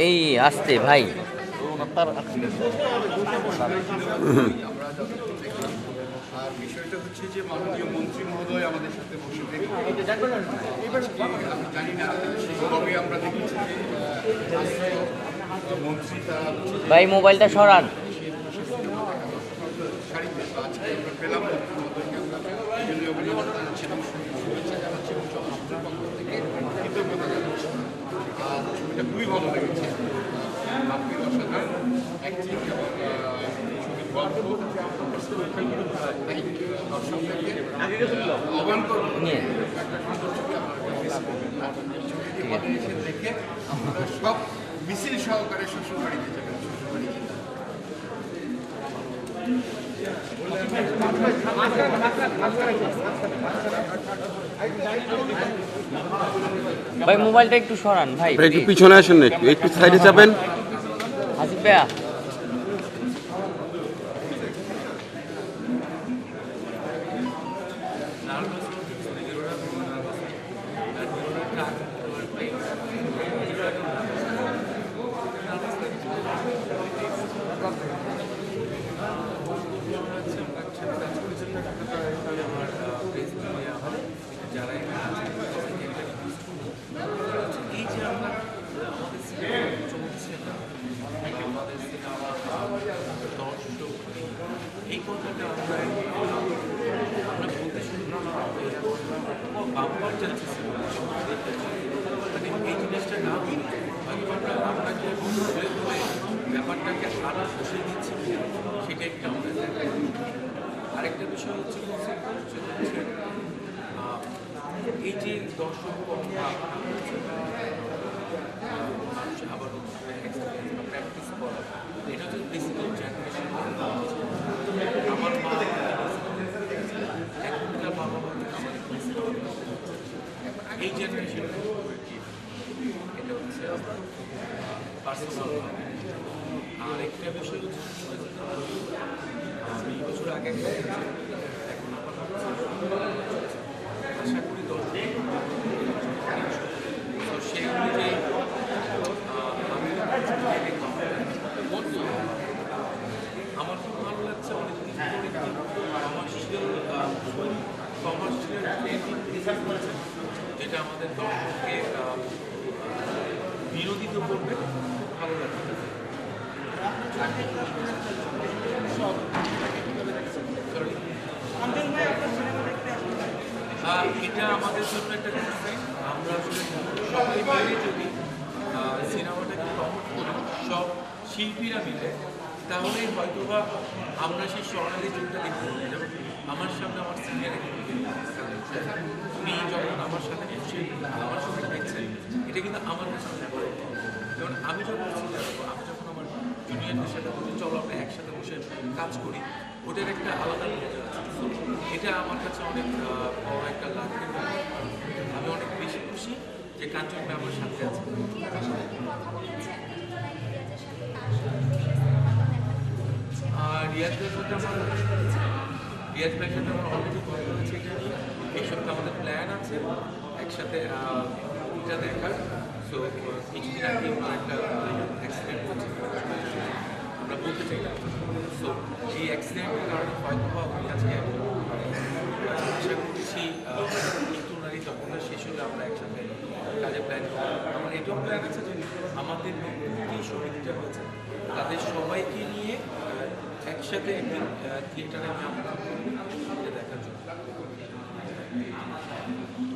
এই আসতে ভাই। আর বিষয়টা হচ্ছে যে মাননীয় মন্ত্রী মহোদয় আমাদের সাথে বসে আমি জানি না কবে আমরা দেখেছি যে মন্ত্রী তারা ভাই মোবাইলটা সরান শাড়িতে তো আজকে আমরা পেলাম মন্ত্রী মহোদয়কে আমরা জন্য অভিনন্দন জানাচ্ছি এবং শুভেচ্ছা জানাচ্ছি এবং আপনার পক্ষ থেকে কৃতজ্ঞতা জানাচ্ছি ছবিটা খুবই ভালো লেগেছে আপনি অসাধারণ অ্যাক্টিং এবং ছবির গল্প তাই দর্শকদেরকে আহ্বান একটা সুন্দর ছবি ছবিটি দেখে আমরা সব মিছিল সহকারে শ্বশুর বাড়িতে যাবেন শ্বশুর বাড়ি যেতে ভাই মোবাইলটা একটু সরান ভাই একটু পিছনে আসেন না একটু একটু সাইডে যাবেন হাসিফ ভাইয়া এই যে আমরা আমাদের সিনেমা চলছে না বা আমাদের সিনেমা দর্শক এই কথাটা আমরা আমরা বলতে শুরু বাম্পার যাচ্ছে মানে এই জিনিসটা না হয়তো আমরা ধরে ব্যাপারটাকে আরও বসিয়ে দিচ্ছি সেটা একটা আমাদের আরেকটা বিষয় হচ্ছে এই যে দর্শক বা মানুষ আবার প্র্যাকটিস করা এটা হচ্ছে বেসিক্যালি জেনারেশন আমার মা এখনকার বাবা মা আমাদের miss করা। জেনারেশন এটা হচ্ছে পার্সোনাল আর একটা বিষয় বছর আগে এখন আমার আশা করি তো সেই অনুযায়ী আমার খুব ভালো লাগছে অনেক দিন ধরে কমার্শিয়াল কমার্শিয়াল যেটা আমাদের দর্শককে বিরোধিত করবে ভালো. আহ, এটা আমাদের জন্য একটা আমরা আসলে সবাই মিলে যদি সিনেমাটাকে প্রমোট করি সব শিল্পীরা মিলে তাহলে হয়তোবা আমরা সেই স্বর্ণালী যুগটা দেখতে যেমন আমার সামনে আমার সিনিয়র উনি যখন আমার সাথে আমার এটা কিন্তু আমার কাছে যেমন আমি যখন আমি যখন আমার জুনিয়রদের সাথে বসে, চলো আমরা একসাথে বসে কাজ করি ওটার একটা আলাদা এটা আমার কাছে অনেক বড় একটা লাভের আমি অনেক বেশি খুশি যে কাঞ্চন আমার সাথে আছে। আর রিয়াজ ভাইয়ের সাথে রিয়াজ ভাইয়ের আমার অলরেডি কথা হয়েছে এটা নিয়ে। এই সপ্তাহে আমাদের প্ল্যান আছে। একসাথে এটা দেখার। সো কিছুদিন আগে ওনার একটা অ্যাক্সিডেন্ট হয়েছে। আমরা বলতে চাই। সো এই অ্যাক্সিডেন্টের কারণে হয়তো বা আজকে আশা করছি ওনারই যতটা শেষ হলে আমরা একসাথে কাজে প্ল্যান করব। আমার এটাও প্ল্যান আছে যে আমাদের যে সমিতিটা হয়েছে। তাদের সবাইকে নিয়ে একসাথে একদিন থিয়েটারে আমরা দেখার জন্য।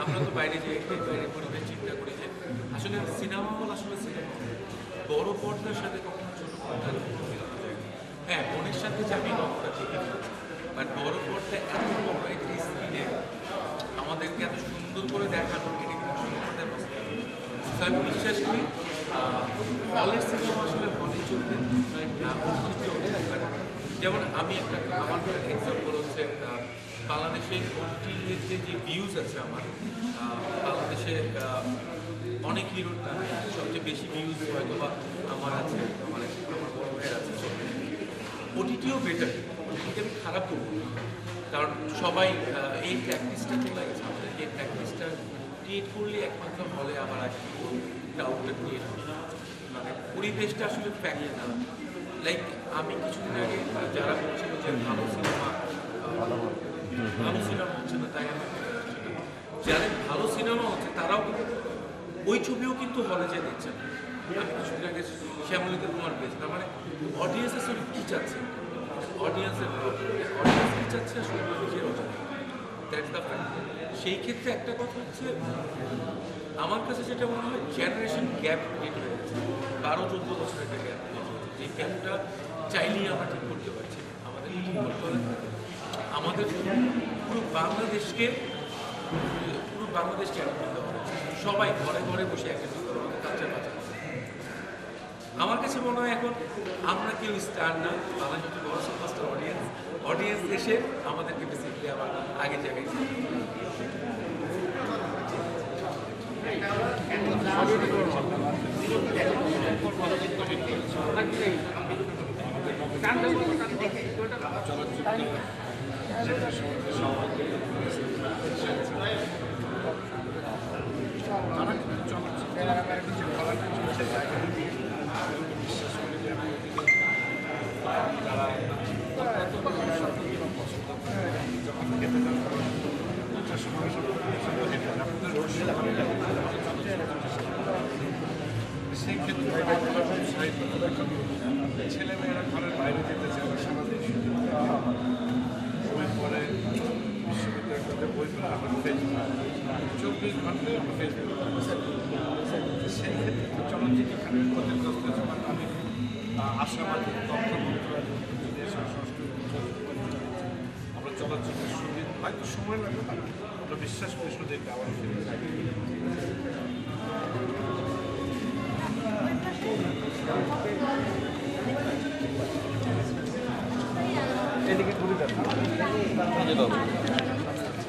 আমরা তো বাইরে যেয়ে বাইরে পরিবেশ চিন্তা করি যে আসলে সিনেমা হল আসলে সিনেমা বড় পর্দার সাথে কখনো ছোট পর্দার হয় বোনের সাথে যাবি নকটা ঠিকই বাট বড় পর্দা এত বড় একটি স্ক্রিনে আমাদেরকে এত সুন্দর করে দেখানো, এটা কিন্তু সুন্দর আমি বিশ্বাস করি হলের সিনেমা আসলে হলে চলবে যেমন আমি একটা, আমার এক্সাম্পল হচ্ছে বাংলাদেশে ওটিটির যে ভিউজ আছে আমার বাংলাদেশে অনেক হিরোর সবচেয়ে বেশি ভিউজ হয়তো বা আমার আছে, আমার আমার বড় ভাইয়ের আছে ওটিটিও বেটার ওটিটিকে আমি খারাপ করব। কারণ সবাই এই প্র্যাকটিসটা তো লাগছে আমাদের, এই প্র্যাকটিসটা ক্রিয়েট করলে একমাত্র হলে আবার আগে ডাউটটা ক্রিয়েট মানে পরিবেশটা আসলে ফ্যাক্ট না। লাইক আমি কিছুদিন আগে যারা বলছিল যে ভালো সিনেমা ভালো সিনেমা হচ্ছে না, তাই যাদের ভালো সিনেমা হচ্ছে, তারাও ওই ছবিও কিন্তু হলে যেয়ে দেখছেন আমি কিছুদিন আগে শ্যামলিতে তোমার পেয়েছি তার মানে অডিয়েন্স আসলে কী চাচ্ছে? অডিয়েন্সের অডিয়েন্স কী চাচ্ছে? আসলে নিজের দ্যাটস দ্য সেই ক্ষেত্রে একটা কথা হচ্ছে, আমার কাছে যেটা মনে হয় জেনারেশন গ্যাপ ক্রিয়েট হয়ে গেছে। বারো, চোদ্দ বছরের একটা গ্যাপ যে গ্যাপটা চাইলেই আমরা ঠিক করতে পারছি না। আমাদের ঠিক করতে হলে আমাদের পুরো বাংলাদেশকে পুরো বাংলাদেশকে হবে সবাই ঘরে ঘরে বসে হবে আমাদের কালচার বাঁচাতে আমার কাছে মনে হয় এখন আমরা কেউ স্টার না বাংলাদেশ হচ্ছে বড় সুপারস্টার অডিয়েন্স অডিয়েন্স এসে আমাদেরকে বেসিক্যালি আবার আগে জায়গায় নিয়ে যাবে। তারা কিন্তু চলচ্চিত্রের আকারে কিছু করার কিছু হচ্ছে জায়গা নিয়ে বিশ্বাস করি যে আমি ওদিকে যারা অত্যন্ত ভবিষ্যৎ পছন্দ করে যখন খেতে যান তখন দুটার সময় সব পছন্দ হেঁটে যান। আপনাদের রসিদ ভালো লাগে, ভালো চলচ্চিত্র সেই ক্ষেত্রে আমরা উৎসাহিত করি। এখন ছেলেমেয়েরা ঘরের বাইরে যেতে চায় না সারাদিন শুধু বই পড়ে ফেসবুক চব্বিশ ঘন্টায় আমরা সেই চলচ্চিত্র এখানে ক্ষতিগ্রস্ত আমি আহ, আশাবাদী তথ্য আমরা চলচ্চিত্রের সুবিধা হয়তো সময় লাগবে আমরা বিশ্বাস করি সুযোগ আবার ফিরে হলো